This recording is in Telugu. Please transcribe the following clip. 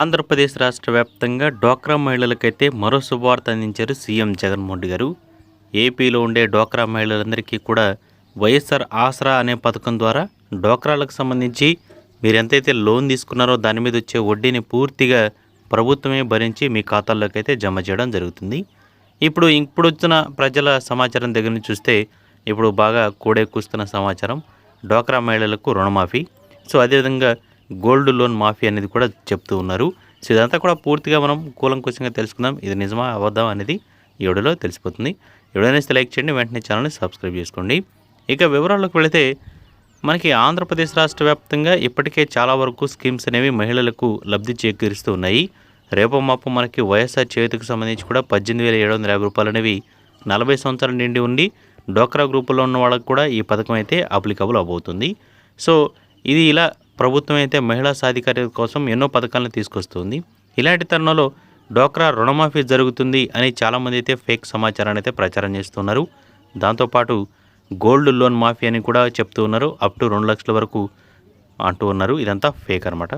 ఆంధ్రప్రదేశ్ రాష్ట్ర వ్యాప్తంగా డ్వాక్రా మహిళలకైతే మరో శుభవార్త అందించారు సీఎం జగన్మోహన్ రెడ్డి గారు. ఏపీలో ఉండే డ్వాక్రా మహిళలందరికీ కూడా వైఎస్ఆర్ ఆసరా అనే పథకం ద్వారా డ్వాక్రాలకు సంబంధించి మీరు ఎంతైతే లోన్ తీసుకున్నారో దాని మీద వచ్చే వడ్డీని పూర్తిగా ప్రభుత్వమే భరించి మీ ఖాతాల్లోకి అయితే జమ చేయడం జరుగుతుంది. ఇప్పుడు ఇప్పుడు వచ్చిన ప్రజల సమాచారం దగ్గర నుంచి చూస్తే ఇప్పుడు బాగా కూడెక్కుస్తున్న సమాచారం డ్వాక్రా మహిళలకు రుణమాఫీ. సో అదేవిధంగా గోల్డ్ లోన్ మాఫీ అనేది కూడా చెప్తూ ఉన్నారు. సో ఇదంతా కూడా పూర్తిగా మనం కూలంకుశంగా తెలుసుకుందాం. ఇది నిజమా అబద్ధం అనేది ఈ వీడియోలో తెలిసిపోతుంది. ఎవడైనా లైక్ చేయండి వెంటనే ఛానల్ని సబ్స్క్రైబ్ చేసుకోండి. ఇక వివరాలకు వెళితే మనకి ఆంధ్రప్రదేశ్ రాష్ట్ర వ్యాప్తంగా ఇప్పటికే చాలా వరకు స్కీమ్స్ అనేవి మహిళలకు లబ్ధి చేకూరుస్తూ ఉన్నాయి. రేపో మాపు మనకి వైఎస్ఆర్ చేతికి సంబంధించి కూడా పద్దెనిమిది వేల ఏడు వందల యాభై రూపాయలు అనేవి నలభై సంవత్సరాలు నిండి ఉండి డోక్రా గ్రూపులో ఉన్న వాళ్ళకు కూడా ఈ పథకం అయితే అప్లికబుల్ అవబోతుంది. సో ఇది ఇలా ప్రభుత్వం అయితే మహిళా సాధికారత కోసం ఎన్నో పథకాలను తీసుకొస్తుంది. ఇలాంటి తరుణంలో డోక్రా రుణమాఫీ జరుగుతుంది అని చాలామంది అయితే ఫేక్ సమాచారాన్ని అయితే ప్రచారం చేస్తున్నారు. దాంతోపాటు గోల్డ్ లోన్ మాఫీ అని కూడా చెప్తూ ఉన్నారు. అప్ టు రెండు లక్షల వరకు అంటూ ఉన్నారు. ఇదంతా ఫేక్ అనమాట